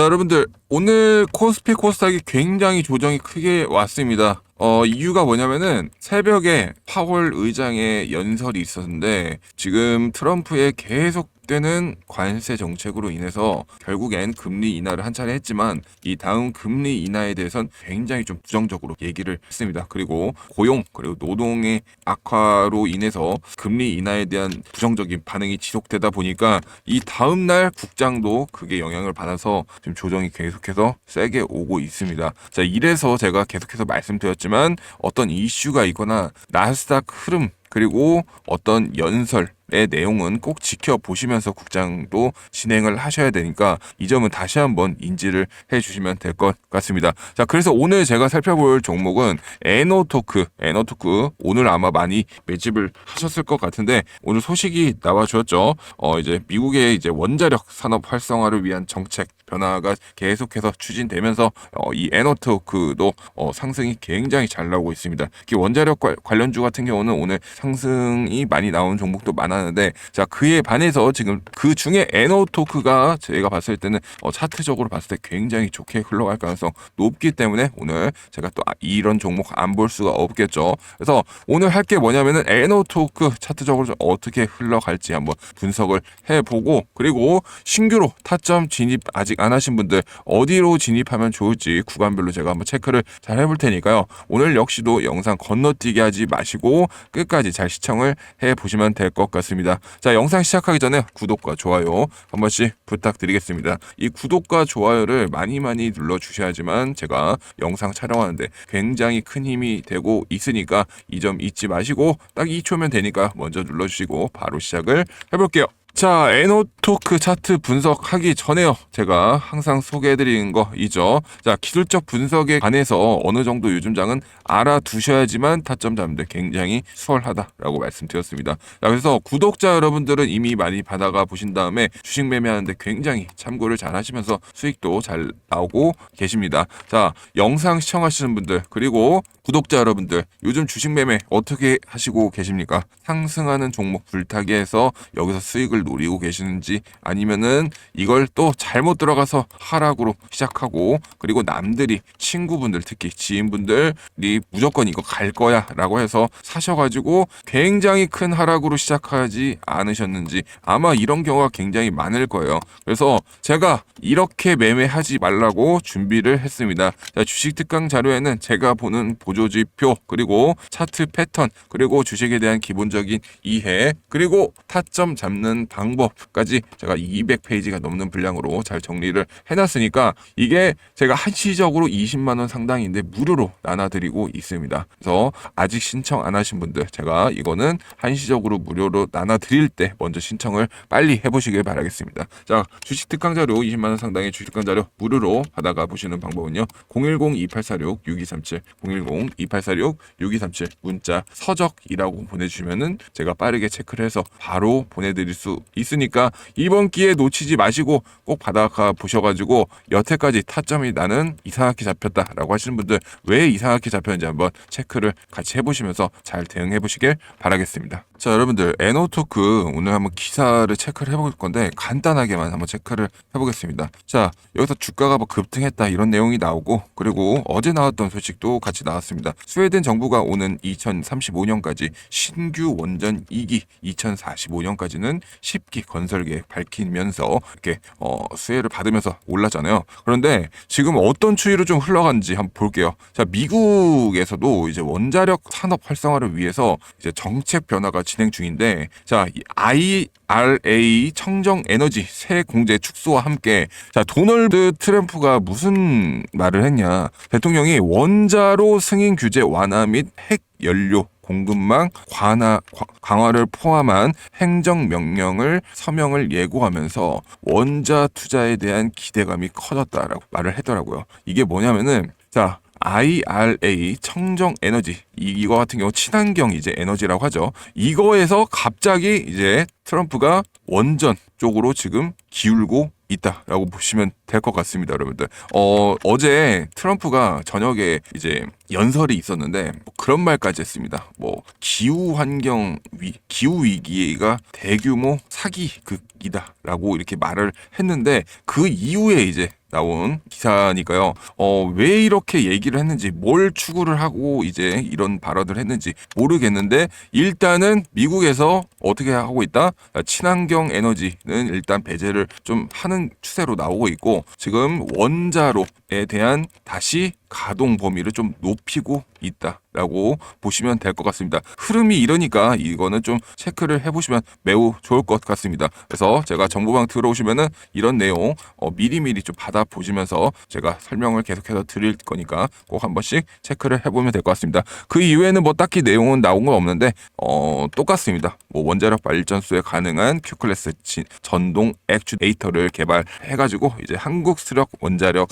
자, 여러분들 오늘 코스피 코스닥이 굉장히 조정이 크게 왔습니다. 어, 이유가 뭐냐면은 새벽에 파월 의장의 연설이 있었는데 지금 트럼프의 계속 되는 관세 정책으로 인해서 결국엔 금리 인하를 한 차례 했지만 이 다음 금리 인하에 대해선 굉장히 좀 부정적으로 얘기를 했습니다. 그리고 고용 그리고 노동의 악화로 인해서 금리 인하에 대한 부정적인 반응이 지속되다 보니까 이 다음 날 국장도 그게 영향을 받아서 지금 조정이 계속해서 세게 오고 있습니다. 자, 이래서 제가 계속해서 말씀드렸지만 어떤 이슈가 있거나 나스닥 흐름 그리고 어떤 연설 의 내용은 꼭 지켜보시면서 국장도 진행을 하셔야 되니까 이 점은 다시 한번 인지를 해주시면 될 것 같습니다. 자, 그래서 오늘 제가 살펴볼 종목은 에너토크, 에너토크 오늘 아마 많이 매집을 하셨을 것 같은데 오늘 소식이 나와주었죠. 어, 이제 미국의 이제 원자력 산업 활성화를 위한 정책 변화가 계속해서 추진되면서 어, 이 에너토크도 어, 상승이 굉장히 잘 나오고 있습니다. 특히 원자력 관- 관련주 같은 경우는 오늘 상승이 많이 나온 종목도 많았는데 자 그에 반해서 지금 그 중에 에너토크가 제가 봤을 때는 어, 차트적으로 봤을 때 굉장히 좋게 흘러갈 가능성 높기 때문에 오늘 제가 또 아- 이런 종목 안 볼 수가 없겠죠. 그래서 오늘 할 게 뭐냐면은 에너토크 차트적으로 좀 어떻게 흘러갈지 한번 분석을 해보고 그리고 신규로 타점 진입 아직 안 하신 분들 어디로 진입하면 좋을지 구간별로 제가 한번 체크를 잘 해볼 테니까요. 오늘 역시도 영상 건너뛰게 하지 마시고 끝까지 잘 시청을 해 보시면 될 것 같습니다. 자, 영상 시작하기 전에 구독과 좋아요 한 번씩 부탁드리겠습니다. 이 구독과 좋아요를 많이 많이 눌러 주셔야지만 제가 영상 촬영하는데 굉장히 큰 힘이 되고 있으니까 이 점 잊지 마시고 딱 2초면 되니까 먼저 눌러 주시고 바로 시작을 해 볼게요. 자, 에노토크 차트 분석하기 전에요. 제가 항상 소개해드리는 거 있죠. 자, 기술적 분석에 관해서 어느 정도 요즘 장은 알아두셔야지만 타점 잡는데 굉장히 수월하다라고 말씀드렸습니다. 자, 그래서 구독자 여러분들은 이미 많이 받아가 보신 다음에 주식 매매하는데 굉장히 참고를 잘 하시면서 수익도 잘 나오고 계십니다. 자, 영상 시청하시는 분들 그리고 구독자 여러분들 요즘 주식 매매 어떻게 하시고 계십니까? 상승하는 종목 불타기해서 여기서 수익을 노리고 계시는지 아니면은 이걸 또 잘못 들어가서 하락으로 시작하고 그리고 남들이 친구분들 특히 지인분들이 무조건 이거 갈 거야 라고 해서 사셔가지고 굉장히 큰 하락으로 시작하지 않으셨는지 아마 이런 경우가 굉장히 많을 거예요. 그래서 제가 이렇게 매매하지 말라고 준비를 했습니다. 자, 주식 특강 자료에는 제가 보는 보조지표 그리고 차트 패턴 그리고 주식에 대한 기본적인 이해 그리고 타점 잡는 방법까지 제가 200페이지가 넘는 분량으로 잘 정리를 해놨으니까 이게 제가 한시적으로 20만 원 상당인데 무료로 나눠드리고 있습니다. 그래서 아직 신청 안 하신 분들 제가 이거는 한시적으로 무료로 나눠드릴 때 먼저 신청을 빨리 해보시길 바라겠습니다. 자 주식 특강 자료 20만 원 상당의 주식 특강 자료 무료로 받아가 보시는 방법은요. 010-2846-6237 010-2846-6237 문자 서적이라고 보내주시면은 제가 빠르게 체크를 해서 바로 보내드릴 수 있으니까 이번 기회 놓치지 마시고 꼭 받아가 보셔가지고 여태까지 타점이 나는 이상하게 잡혔다라고 하시는 분들 왜 이상하게 잡혔는지 한번 체크를 같이 해보시면서 잘 대응해 보시길 바라겠습니다. 자 여러분들 에노토크 오늘 한번 기사를 체크를 해볼 건데 간단하게만 한번 체크를 해보겠습니다. 자 여기서 주가가 뭐 급등했다 이런 내용이 나오고 그리고 어제 나왔던 소식도 같이 나왔습니다. 스웨덴 정부가 오는 2035년까지 신규 원전 2기 2045년까지는 10기 건설 계획 밝히면서 이렇게 어, 수혜를 받으면서 올랐잖아요. 그런데 지금 어떤 추이로 좀 흘러가는지 한번 볼게요. 자 미국에서도 이제 원자력 산업 활성화를 위해서 이제 정책 변화가 진행 중인데 자이 IRA 청정 에너지 새 공제 축소와 함께 자 도널드 트럼프가 무슨 말을 했냐 대통령이 원자로 승인 규제 완화 및 핵 연료 공급망 관화, 과- 강화를 포함한 행정 명령을 서명을 예고하면서 원자 투자에 대한 기대감이 커졌다라고 말을 하더라고요. 이게 뭐냐면은 자 IRA 청정 에너지 이- 이거 같은 경우 친환경 이제 에너지라고 하죠. 이거에서 갑자기 이제 트럼프가 원전 쪽으로 지금 기울고 있다라고 보시면 될 것 같습니다, 여러분들. 어, 어제 트럼프가 저녁에 이제 연설이 있었는데 뭐 그런 말까지 했습니다. 뭐 기후 환경 위 기후 위기가 대규모 사기극이다라고 이렇게 말을 했는데 그 이후에 이제 나온 기사니까요. 어, 왜 이렇게 얘기를 했는지, 뭘 추구를 하고 이제 이런 발언을 했는지 모르겠는데, 일단은 미국에서 어떻게 하고 있다? 친환경 에너지는 일단 배제를 좀 하는 추세로 나오고 있고, 지금 원자로 에 대한 다시 가동 범위를 좀 높이고 있다라고 보시면 될 것 같습니다. 흐름이 이러니까 이거는 좀 체크를 해보시면 매우 좋을 것 같습니다. 그래서 제가 정보방 들어오시면은 이런 내용 어, 미리미리 좀 받아 보시면서 제가 설명을 계속해서 드릴 거니까 꼭 한 번씩 체크를 해보면 될 것 같습니다. 그 이후에는 뭐 딱히 내용은 나온 건 없는데 어, 똑같습니다. 뭐 원자력 발전소에 가능한 큐클래스 진- 전동 액추에이터를 개발해가지고 이제 한국 수력 원자력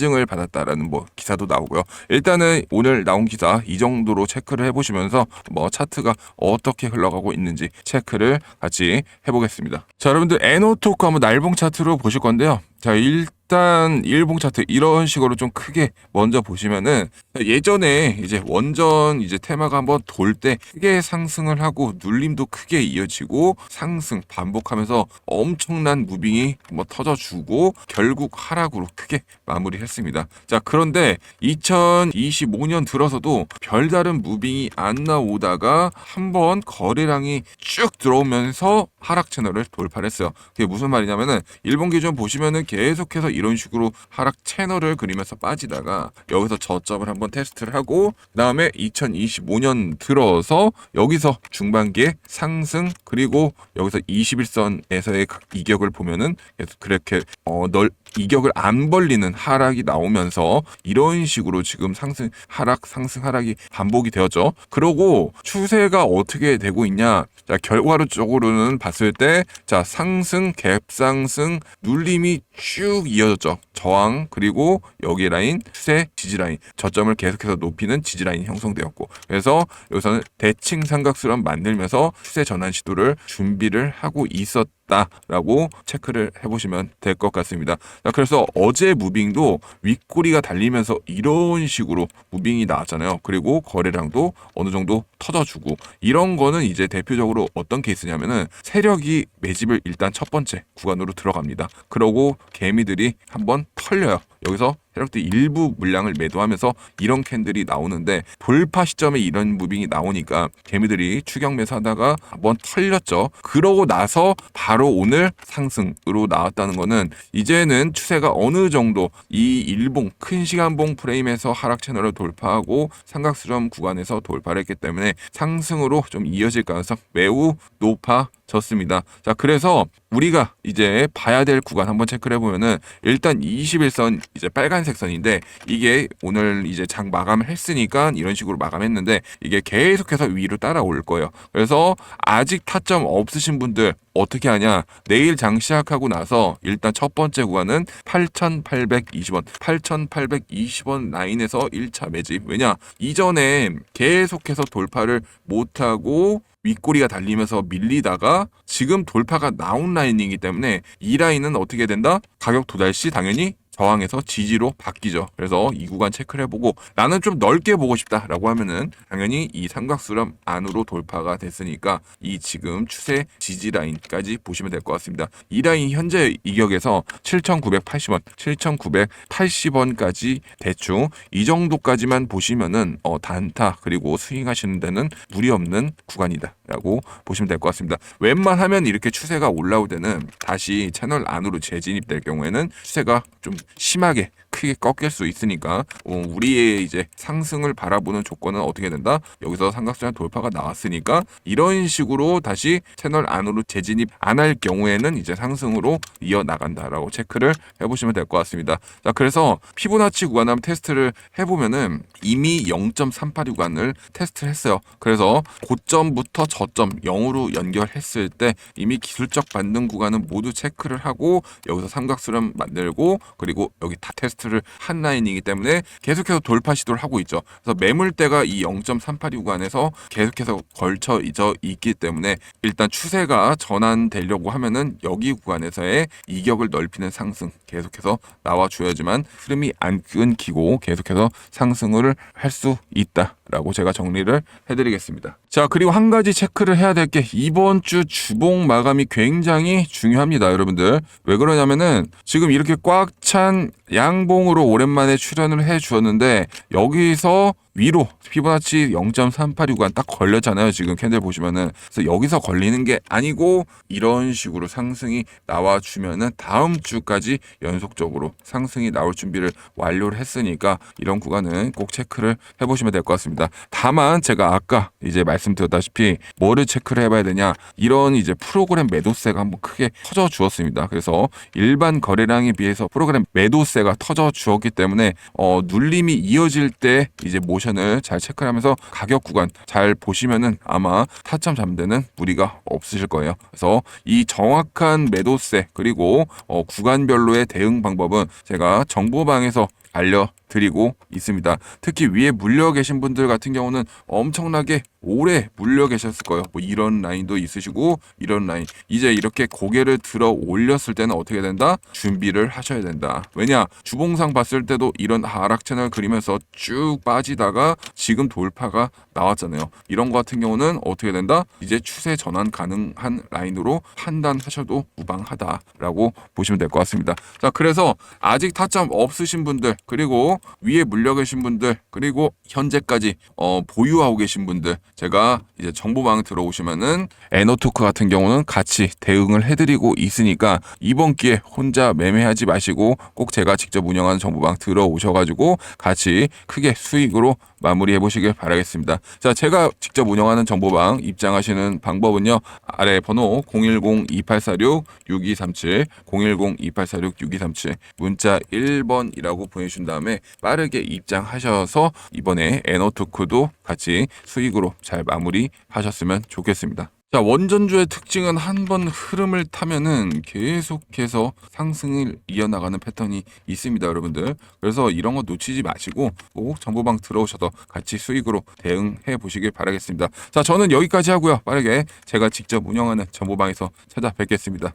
인증을 받았다라는 뭐 기사도 나오고요. 일단은 오늘 나온 기사 이 정도로 체크를 해보시면서 뭐 차트가 어떻게 흘러가고 있는지 체크를 같이 해보겠습니다. 자, 여러분들 에노토크 한번 날봉 차트로 보실 건데요. 자, 일단 일봉 차트 이런 식으로 좀 크게 먼저 보시면은 예전에 이제 원전 이제 테마가 한번 돌 때 크게 상승을 하고 눌림도 크게 이어지고 상승 반복하면서 엄청난 무빙이 한번 터져주고 결국 하락으로 크게 마무리했 습니다. 자, 그런데 2025년 들어서도 별다른 무빙이 안 나오다가 한 번 거래량이 쭉 들어오면서 하락 채널을 돌파했어요. 그게 무슨 말이냐면은 일본 기준 보시면은 계속해서 이런 식으로 하락 채널을 그리면서 빠지다가 여기서 저점을 한번 테스트를 하고 그다음에 2025년 들어서 여기서 중반기에 상승 그리고 여기서 21선에서의 이격을 보면은 계속 그렇게 어널 이격을 안 벌리는 하락이 나오면서 이런 식으로 지금 상승 하락 상승 하락이 반복이 되었죠. 그러고 추세가 어떻게 되고 있냐? 자 결과적으로는 봤을 때 자 상승 갭 상승 눌림이 쭉 이어졌죠. 저항 그리고 여기 라인 추세 지지 라인 저점을 계속해서 높이는 지지 라인이 형성되었고 그래서 여기서는 대칭 삼각수를 만들면서 추세 전환 시도를 준비를 하고 있었. 다라고 체크를 해보시면 될 것 같습니다. 자, 그래서 어제 무빙도 윗꼬리가 달리면서 이런 식으로 무빙이 나왔잖아요. 그리고 거래량도 어느 정도 터져주고 이런 거는 이제 대표적으로 어떤 케이스냐면은 세력이 매집을 일단 첫 번째 구간으로 들어갑니다. 그러고 개미들이 한번 털려요. 여기서 세력들이 일부 물량을 매도하면서 이런 캔들이 나오는데 돌파 시점에 이런 무빙이 나오니까 개미들이 추격 매수하다가 한번 털렸죠. 그러고 나서 바로 오늘 상승으로 나왔다는 거는 이제는 추세가 어느 정도 이 일봉 큰 시간봉 프레임에서 하락 채널을 돌파하고 삼각수렴 구간에서 돌파를 했기 때문에 상승으로 좀 이어질 가능성 매우 높아 졌습니다. 자, 그래서 우리가 이제 봐야 될 구간 한번 체크를 해보면은 일단 21선 이제 빨간색 선인데 이게 오늘 이제 장 마감을 했으니까 이런 식으로 마감했는데 이게 계속해서 위로 따라올 거예요. 그래서 아직 타점 없으신 분들 어떻게 하냐? 내일 장 시작하고 나서 일단 첫 번째 구간은 8,820원, 8,820원 라인에서 1차 매집. 왜냐? 이전에 계속해서 돌파를 못하고 윗꼬리가 달리면서 밀리다가 지금 돌파가 나온 라인이기 때문에 이 라인은 어떻게 된다? 가격 도달 시 당연히 저항에서 지지로 바뀌죠. 그래서 이 구간 체크를 해보고 나는 좀 넓게 보고 싶다라고 하면은 당연히 이 삼각수렴 안으로 돌파가 됐으니까 이 지금 추세 지지 라인까지 보시면 될 것 같습니다. 이 라인 현재 이격에서 7,980원, 7,980원까지 대충 이 정도까지만 보시면은 어, 단타 그리고 스윙하시는 데는 무리 없는 구간이다라고 보시면 될 것 같습니다. 웬만하면 이렇게 추세가 올라올 때는 다시 채널 안으로 재진입될 경우에는 추세가 좀 심하게 크게 꺾일 수 있으니까 어, 우리의 이제 상승을 바라보는 조건은 어떻게 된다? 여기서 삼각수량 돌파가 나왔으니까 이런 식으로 다시 채널 안으로 재진입 안 할 경우에는 이제 상승으로 이어 나간다라고 체크를 해보시면 될 것 같습니다. 자 그래서 피보나치 구간 한번 테스트를 해보면은 이미 0.382 구간을 테스트를 했어요. 그래서 고점부터 저점 0으로 연결했을 때 이미 기술적 반등 구간은 모두 체크를 하고 여기서 삼각수렴 만들고 그리고 여기 다 테스트 를 한 라인이기 때문에 계속해서 돌파 시도를 하고 있죠. 그래서 매물대가 이 0.382 구간에서 계속해서 걸쳐 있기 때문에 일단 추세가 전환되려고 하면은 여기 구간에서의 이격을 넓히는 상승 계속해서 나와 줘야지만 흐름이 안 끊기고 계속해서 상승을 할 수 있다. 라고 제가 정리를 해드리겠습니다. 자, 그리고 한 가지 체크를 해야 될 게 이번 주 주봉 마감이 굉장히 중요합니다, 여러분들. 왜 그러냐면은 지금 이렇게 꽉 찬 양봉으로 오랜만에 출연을 해 주었는데 여기서 위로 피보나치 0.386간 딱 걸렸잖아요. 지금 캔들 보시면은 그래서 여기서 걸리는 게 아니고 이런 식으로 상승이 나와 주면은 다음 주까지 연속적으로 상승이 나올 준비를 완료를 했으니까 이런 구간은 꼭 체크를 해보시면 될 것 같습니다. 다만 제가 아까 이제 말씀드렸다시피 뭐를 체크를 해봐야 되냐 이런 이제 프로그램 매도세가 한번 크게 터져 주었습니다. 그래서 일반 거래량에 비해서 프로그램 매도세가 터져 주었기 때문에 어, 눌림이 이어질 때 이제 모션 을 잘 체크하면서 가격 구간 잘 보시면은 아마 타점 데는 무리가 없으실 거예요. 그래서 이 정확한 매도세 그리고 어, 구간별로의 대응 방법은 제가 정보방에서 알려 드리고 있습니다. 특히 위에 물려 계신 분들 같은 경우는 엄청나게 오래 물려 계셨을 거예요. 뭐 이런 라인도 있으시고 이런 라인. 이제 이렇게 고개를 들어 올렸을 때는 어떻게 된다? 준비를 하셔야 된다. 왜냐? 주봉상 봤을 때도 이런 하락 채널 그리면서 쭉 빠지다가 지금 돌파가 나왔잖아요. 이런 거 같은 경우는 어떻게 된다? 이제 추세 전환 가능한 라인으로 판단하셔도 무방하다라고 보시면 될 것 같습니다. 자, 그래서 아직 타점 없으신 분들 그리고 위에 물려 계신 분들 그리고 현재까지 어, 보유하고 계신 분들 제가 이제 정보방 들어오시면은 에너토크 같은 경우는 같이 대응을 해드리고 있으니까 이번 기회 혼자 매매하지 마시고 꼭 제가 직접 운영하는 정보방 들어오셔가지고 같이 크게 수익으로 마무리해 보시길 바라겠습니다. 자, 제가 직접 운영하는 정보방 입장하시는 방법은요. 아래 번호 010-2846-6237, 010-2846-6237 문자 1번이라고 보내주신 다음에 빠르게 입장하셔서 이번에 에너토크도 같이 수익으로 잘 마무리하셨으면 좋겠습니다. 자, 원전주의 특징은 한 번 흐름을 타면은 계속해서 상승을 이어나가는 패턴이 있습니다, 여러분들. 그래서 이런 거 놓치지 마시고 꼭 정보방 들어오셔서 같이 수익으로 대응해 보시길 바라겠습니다. 자, 저는 여기까지 하고요. 빠르게 제가 직접 운영하는 정보방에서 찾아뵙겠습니다.